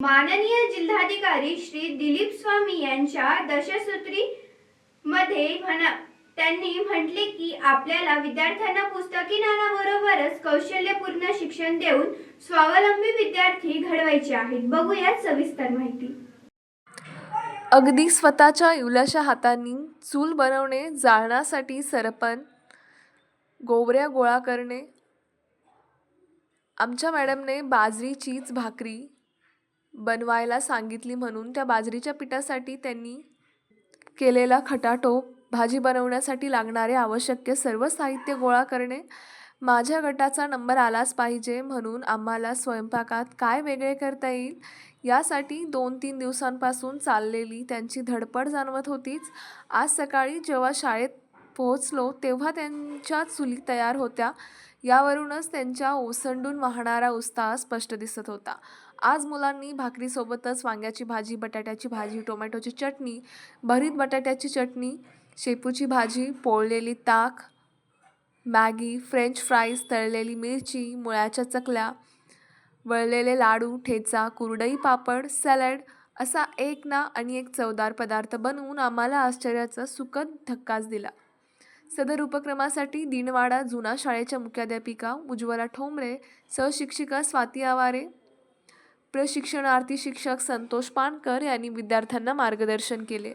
माननीय जिल्हाधिकारी श्री दिलीप स्वामी यांच्या दशसूत्री मध्ये म्हणा त्यांनी म्हटले की आपल्याला विद्यार्थ्यांना पुस्तकी ज्ञानाबरोबरच कौशल्यपूर्ण शिक्षण देऊन स्वावलंबी विद्यार्थी घडवायचे आहेत. बघूयात सविस्तर माहिती. अगदी स्वतःच्या इवल्याशा हातांनी चूल बनवणे जाळण्यासाठी सरपण गोवऱ्या गोळा करणे आमच्या मॅडमने बाजरीचीच भाकरी बनवायला सांगितली म्हणून त्या बाजरीच्या पिठासाठी त्यांनी केलेला खटाटोप भाजी बनवण्यासाठी लागणारे आवश्यक सर्व साहित्य गोळा करणे माझ्या गटाचा नंबर आलाच पाहिजे म्हणून आम्हाला स्वयंपाकात काय वेगळे करता येईल यासाठी दोन तीन दिवसांपासून चाललेली त्यांची धडपड जाणवत होतीच. आज सकाळी जेव्हा शाळेत पोहोचलो तेव्हा त्यांच्या चुली तयार होत्या. यावरूनच त्यांच्या ओसंडून वाहणारा उत्साह स्पष्ट दिसत होता. आज मुलांनी भाकरीसोबतच वांग्याची भाजी बटाट्याची भाजी टोमॅटोची चटणी भरीत बटाट्याची चटणी शेपूची भाजी पोळलेली ताक मॅगी फ्रेंच फ्राईज तळलेली मिरची मुळ्याच्या चकल्या वळलेले लाडू ठेचा कुरडई पापड सॅलड असा एक ना आणि एक चवदार पदार्थ बनवून आम्हाला आश्चर्याचा सुखद धक्काच दिला. सदर उपक्रमासाठी दिनवाडा जुना शाळेच्या मुख्याध्यापिका उज्ज्वला ठोंबरे सहशिक्षिका स्वाती आवारे प्रशिक्षणार्थी शिक्षक संतोष पानकर यांनी विद्यार्थ्यांना मार्गदर्शन केले.